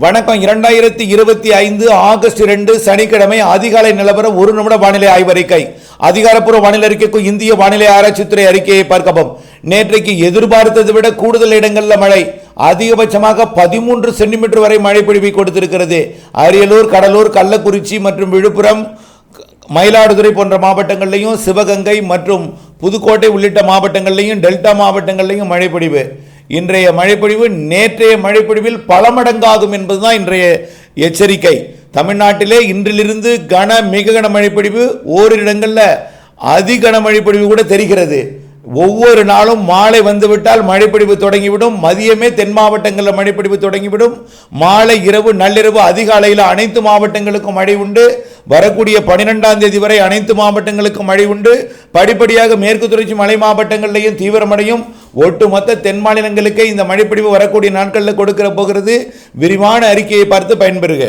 வணக்கம். இரண்டாயிரத்தி இருபத்தி ஐந்து ஆகஸ்ட் இரண்டு சனிக்கிழமை அதிகாலை நிலவரம் ஒரு நிமிட வானிலை ஆய்வறிக்கை. அதிகாரப்பூர்வ வானிலை அறிக்கைக்கும் இந்திய வானிலை ஆராய்ச்சித்துறை அறிக்கையை பார்க்கவும். நேற்றைக்கு எதிர்பார்த்ததை விட கூடுதல் இடங்களில் மழை. அதிகபட்சமாக பதிமூன்று சென்டிமீட்டர் வரை மழை பொழிவை கொடுத்திருக்கிறது. அரியலூர் கடலூர் கள்ளக்குறிச்சி மற்றும் விழுப்புரம் மயிலாடுதுறை போன்ற மாவட்டங்கள்லையும் சிவகங்கை மற்றும் புதுக்கோட்டை உள்ளிட்ட மாவட்டங்கள்லையும் டெல்டா மாவட்டங்கள்லையும் மழைப்பொழிவு இன்றைய மழைப்பொழிவு நேற்றைய மழைப்பொழிவில் பல மடங்காகும் என்பதுதான் இன்றைய எச்சரிக்கை. தமிழ்நாட்டிலே இன்றிலிருந்து கன மிக கன மழைப்பொழிவு ஓரிரு இடங்களில் அதிகன மழைப்பொழிவு கூட தெரிகிறது. ஒவ்வொரு நாளும் மாலை வந்துவிட்டால் மழைப்பொழிவு தொடங்கிவிடும். மதியமே தென் மாவட்டங்களில் மழைப்பொழிவு தொடங்கிவிடும். மாலை இரவு நள்ளிரவு அதிகாலையில் அனைத்து மாவட்டங்களுக்கும் மழை உண்டு. வரக்கூடிய பனிரெண்டாம் தேதி வரை அனைத்து மாவட்டங்களுக்கும் மழை உண்டு. படிப்படியாக மேற்கு தொடர்ச்சி மலை மாவட்டங்களிலேயும் தீவிரமடையும். ஒட்டுமொத்த தென் மாநிலங்களுக்கு இந்த மழைப்பிடிவு வரக்கூடிய நாட்களில் கொடுக்கிற போகிறது விரிவான அறிக்கையை பார்த்து பயன்பெறுக.